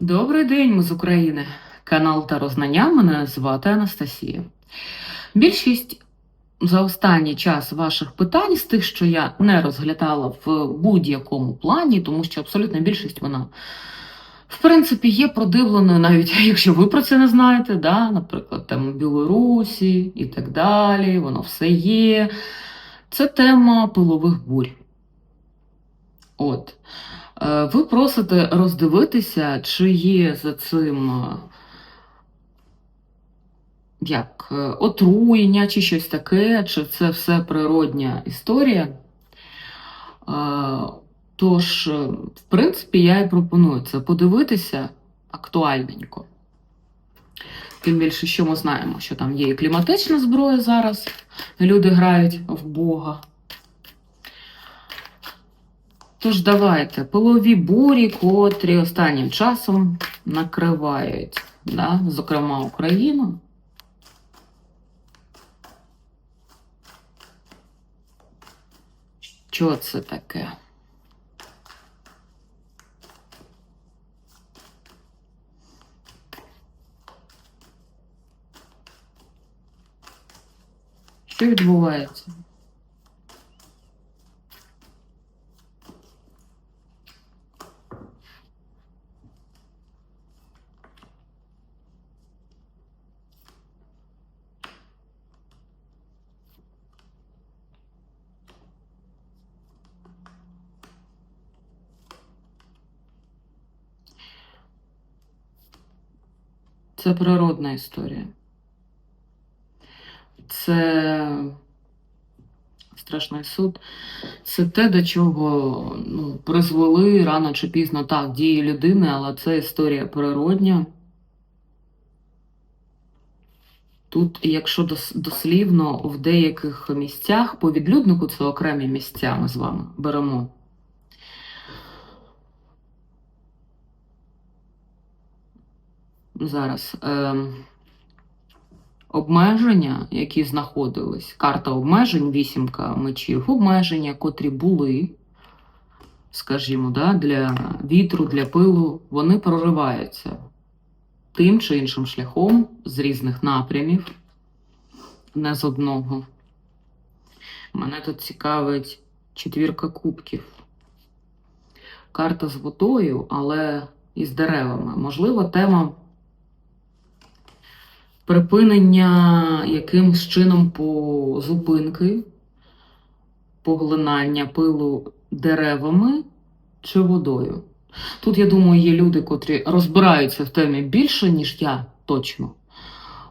Добрий день, ми з України. Канал Тарознання. Мене звати Анастасія. Більшість за останній час ваших питань з тих, що я не розглядала в будь-якому плані, тому що абсолютна більшість вона, в принципі, є продивленою, навіть якщо ви про це не знаєте, да? наприклад, тема Білорусі і так далі, воно все є. Це тема пилових бурь. От. Е, Ви просите роздивитися, чи є за цим е, як е, отруєння, чи щось таке, чи це все природня історія. Тож, в принципі, я і пропоную це подивитися актуальненько. Тим більше, що ми знаємо, що там є і кліматична зброя зараз, люди грають в Бога. Тож давайте пилові бурі, котрі останнім часом накривають, да, зокрема Україну. Що це таке? Що відбувається? Це природна історія. Це страшний суд. Це те, до чого ну, призвели рано чи пізно так дії людини, але це історія природня. Тут, якщо дослівно, в деяких місцях по відлюднику це окремі місця ми з вами беремо. Зараз. ем, обмеження, які знаходились, карта обмежень, вісімка мечів, обмеження, котрі були, скажімо, да, для вітру, для пилу, вони прориваються тим чи іншим шляхом з різних напрямів, не з одного. Мене тут цікавить четвірка кубків. Карта з водою, але із деревами. Можливо, тема припинення якимсь чином по зупинки, поглинання пилу деревами чи водою. Тут, я думаю, є люди, котрі розбираються в темі більше, ніж я точно.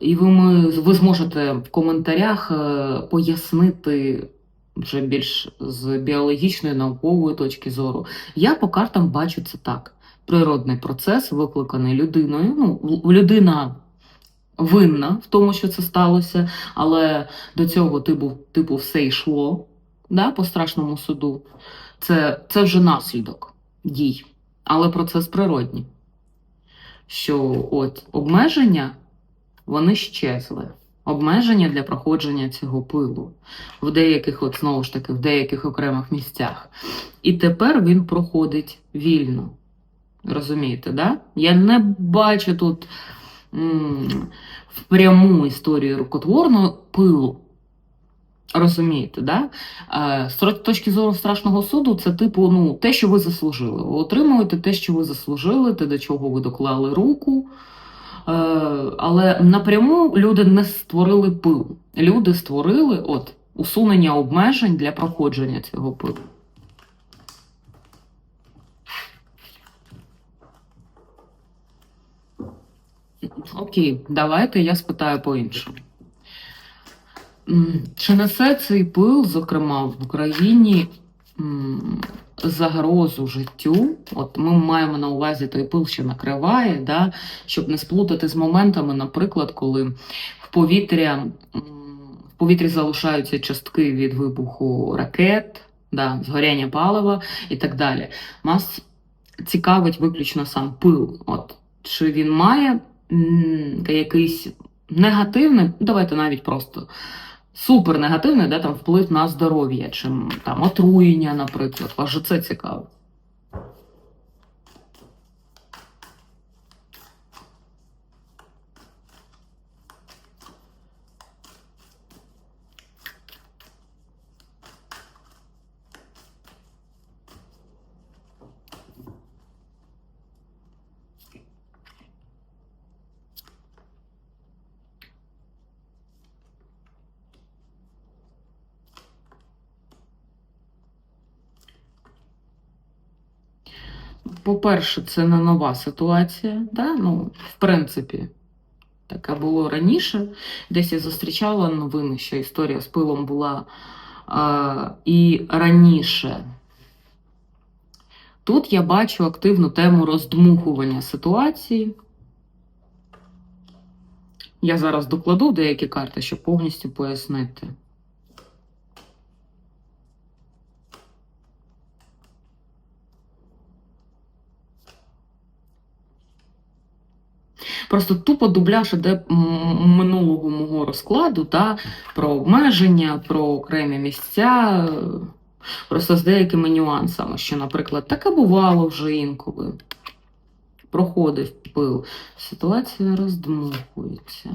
І ви, ми, ви зможете в коментарях е, пояснити вже більш з біологічної наукової точки зору. Я по картам бачу це так: природний процес, викликаний людиною. Ну, людина винна в тому, що це сталося, але до цього типу, типу все йшло да, по страшному суду. Це, це вже наслідок дій, але процес природній. Що от обмеження вони щезли. Обмеження для проходження цього пилу в деяких, от знову ж таки, в деяких окремих місцях. І тепер він проходить вільно. Розумієте, да? Я не бачу тут в пряму історію рукотворного пилу. Розумієте, да? Е, З точки зору страшного суду, це типу, ну, те, що ви заслужили. Ви отримуєте те, що ви заслужили, те, до чого ви доклали руку. Е, Але напряму люди не створили пил. Люди створили от, усунення обмежень для проходження цього пилу. Окей, давайте я спитаю по-іншому. Чи несе цей пил, зокрема в Україні, загрозу життю? От ми маємо на увазі той пил, що накриває, да? щоб не сплутати з моментами, наприклад, коли в повітря в повітрі залишаються частки від вибуху ракет, да, згоряння палива і так далі. Нас цікавить виключно сам пил. От, чи він має якийсь негативний, ну, давайте навіть просто супер негативний, де там вплив на здоров'я, чим там отруєння, наприклад. Аж це цікаво. По-перше, це не нова ситуація. Да? Ну, в принципі, таке було раніше. Десь я зустрічала новини, що історія з пилом була е, і раніше. Тут я бачу активну тему роздмухування ситуації. Я зараз докладу деякі карти, щоб повністю пояснити. Просто тупо дубляж іде минулого мого розкладу, та, про обмеження, про окремі місця, просто з деякими нюансами, що, наприклад, таке бувало вже інколи. Проходив пил. Ситуація роздмухується.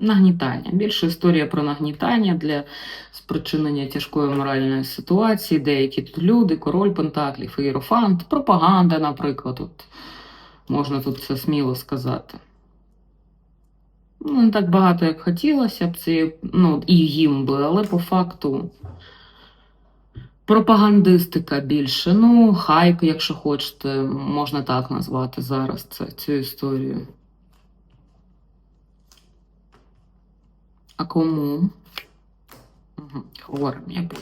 Нагнітання. Більше історія про нагнітання для спричинення тяжкої моральної ситуації. Деякі тут люди, король Пентаклів, іерофант, пропаганда, наприклад. От можна тут це сміло сказати. Ну, не так багато, як хотілося б, це ну, і їм би, але по факту пропагандистика більше. Ну, хайп, якщо хочете, можна так назвати зараз це, цю історію. А кому? Угу, хворим я буду.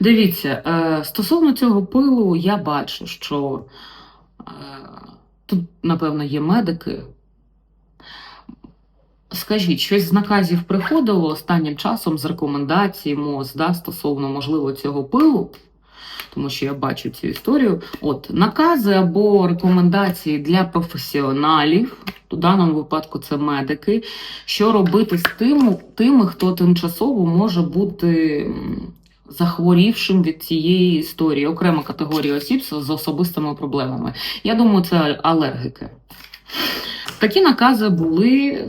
Дивіться, е, стосовно цього пилу, я бачу, що е, тут, напевно, є медики. Скажіть, щось з наказів приходило останнім часом з рекомендацій МОЗ да, стосовно, можливо, цього пилу, тому що я бачу цю історію. От накази або рекомендації для професіоналів, у даному випадку це медики, що робити з тим, тими, хто тимчасово може бути захворівшим від цієї історії, окрема категорія осіб з особистими проблемами. Я думаю, це алергіки. Такі накази були.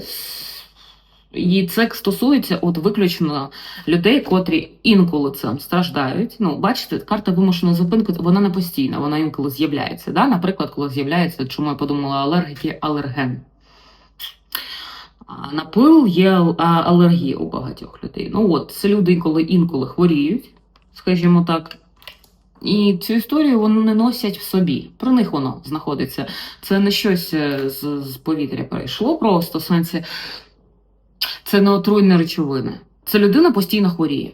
І це стосується от виключно людей, котрі інколи цим страждають. Ну, бачите, карта вимушеної зупинки вона не постійна, вона інколи з'являється. Да? Наприклад, коли з'являється, чому я подумала алергіки, алерген. На пил є алергія у багатьох людей. Ну от, це люди інколи інколи хворіють, скажімо так. І цю історію вони не носять в собі. Про них воно знаходиться. Це не щось е, з, з повітря перейшло просто сенсі. Це не отруйні речовини. Це людина постійно хворіє.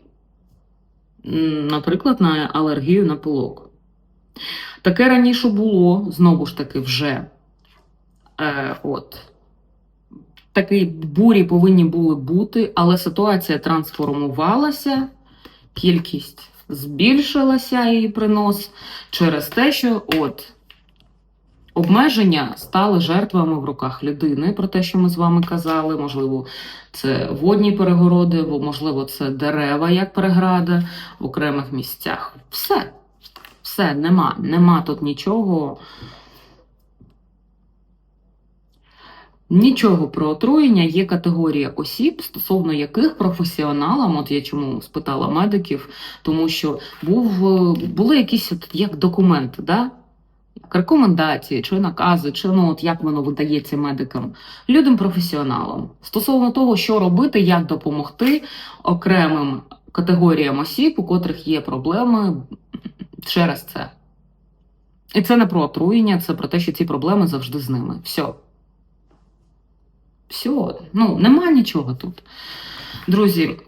Наприклад, на алергію на пилок. Таке раніше було, знову ж таки, вже. Е, от. Такі бурі повинні були бути, але ситуація трансформувалася, кількість збільшилася її принос через те, що от обмеження стали жертвами в руках людини, про те, що ми з вами казали. Можливо, це водні перегороди, або, можливо, це дерева як переграда в окремих місцях. Все. Все, нема. Нема тут нічого. Нічого про отруєння є категорія осіб, стосовно яких професіоналам, от я чому спитала медиків, тому що був, були якісь от, як документи, да? Рекомендації, чи накази, чи ну, от як воно видається медикам, людям професіоналам стосовно того, що робити, як допомогти окремим категоріям осіб, у котрих є проблеми через це. І це не про отруєння, це про те, що ці проблеми завжди з ними. Все. Все, ну, нема нічого тут. Друзі,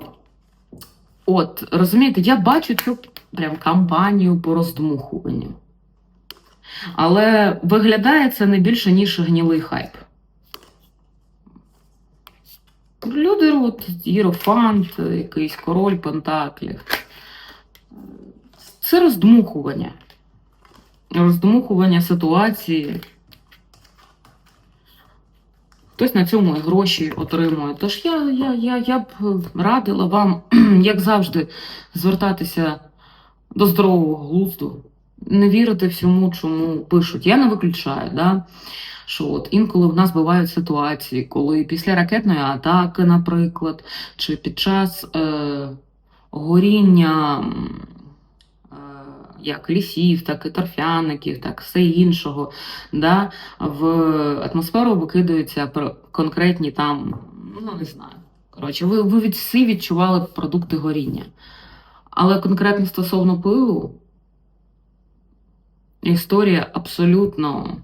от, розумієте, я бачу цю прям кампанію по роздмухуванню. Але виглядає це не більше, ніж гнілий хайп. Люди, от, Єрофант, якийсь король Пентаклів. Це роздмухування. Роздмухування ситуації. Хтось на цьому і гроші отримує. Тож я, я, я, я б радила вам, як завжди, звертатися до здорового глузду, не вірити всьому, чому пишуть. Я не виключаю, да? що от інколи в нас бувають ситуації, коли після ракетної атаки, наприклад, чи під час е, горіння. е, Як лісів, так і торфяників, так все іншого, да, в атмосферу викидаються конкретні там, ну не знаю, Коротше, ви, ви всі відчували продукти горіння. Але конкретно стосовно пилу, історія абсолютно.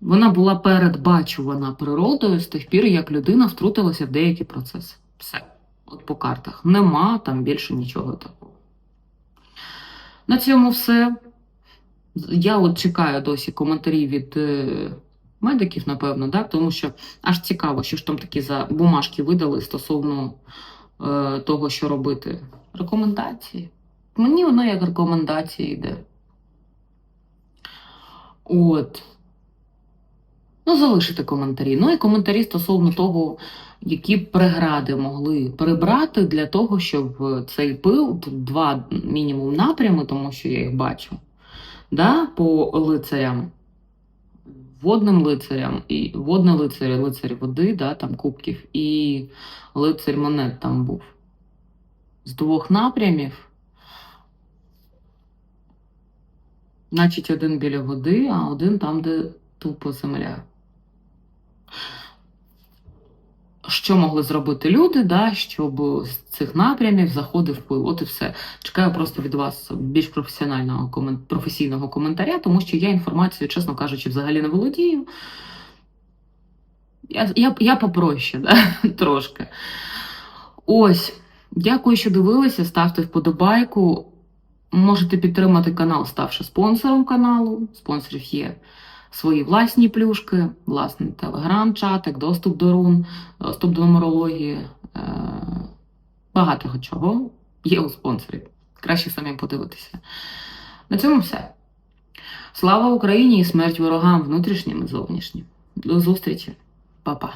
Вона була передбачувана природою з тих пір, як людина втрутилася в деякі процеси. Все. От по картах. Нема там більше нічого такого. На цьому все. Я от чекаю досі коментарі від е, медиків, напевно, да? тому що аж цікаво, що ж там такі за бумажки видали стосовно е, того, що робити. Рекомендації. Мені воно як рекомендації йде. От. Ну, залишити коментарі. Ну і коментарі стосовно того, які прегради могли прибрати для того, щоб цей пил, тут два мінімум напрями, тому що я їх бачу, да, по лицарям, водним лицарям, і водне лицарі, лицарі води, да, там кубків, і лицарь монет там був. З двох напрямів. Значить, один біля води, а один там, де тупо земля. Що могли зробити люди, да, щоб з цих напрямів заходив пил? От і все. Чекаю просто від вас більш професіонального професійного коментаря, тому що я інформацією, чесно кажучи, взагалі не володію. Я, я, я попроще, да? трошки. Ось. Дякую, що дивилися. Ставте вподобайку. Можете підтримати канал, ставши спонсором каналу. Спонсорів є свої власні плюшки, власний телеграм-чатик, доступ до рун, доступ до нумерології. Е, Багато чого є у спонсорів. Краще самі подивитися. На цьому все. Слава Україні і смерть ворогам внутрішнім і зовнішнім. До зустрічі, Па-па.